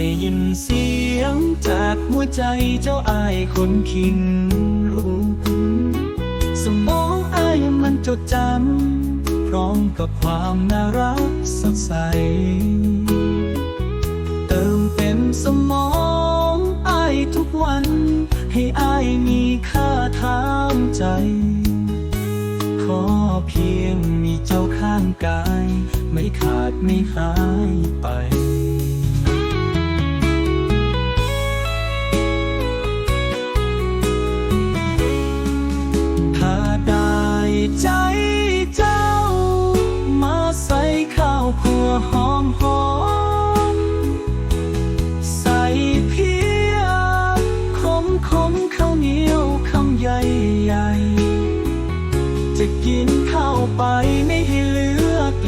ได้ยินเสียงจากหัวใจเจ้าอายคนคิงรู้สมองอายมันจดจำพร้อมกับความน่ารักสดใส เติมเต็มสมองอายทุกวัน ให้อายมีค่าทางใจ ขอเพียงมีเจ้าข้างกาย ไม่ขาดไม่หายไป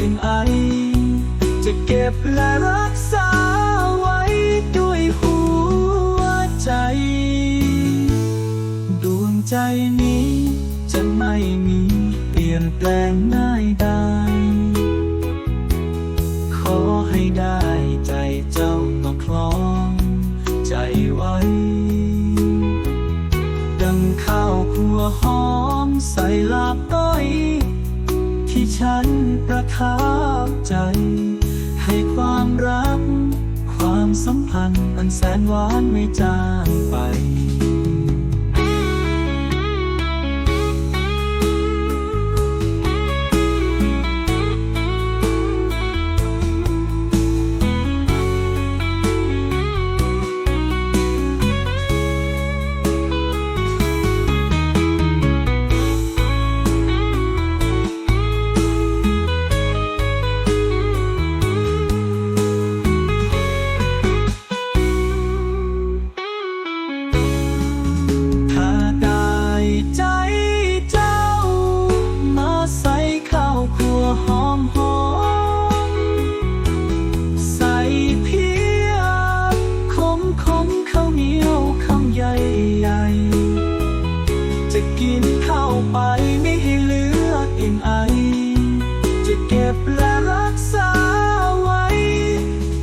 ลิ่นไอ จะเก็บและรักษาไว้ด้วยหัวใจ ดวงใจนี้จะไม่มีเปลี่ยนแปลงง่ายได้ขอให้ได้ใจเจ้าต้องคล้องใจไว้ ดังข้าวครัวหอมใส่ลาบ ที่ฉันประทับใจ ให้ความรัก ความสัมพันธ์อันแสนหวานไม่จางไป กินข้าวไปไม่ให้เหลืออิ่มไอ จะเก็บและรักษาไว้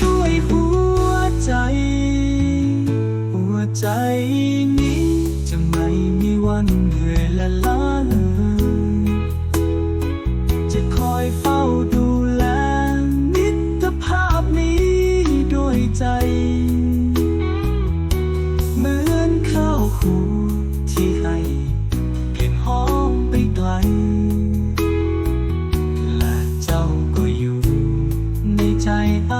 ด้วยหัวใจ หัวใจนี้จะไม่มีวันเหนื่อยและล้า ใจ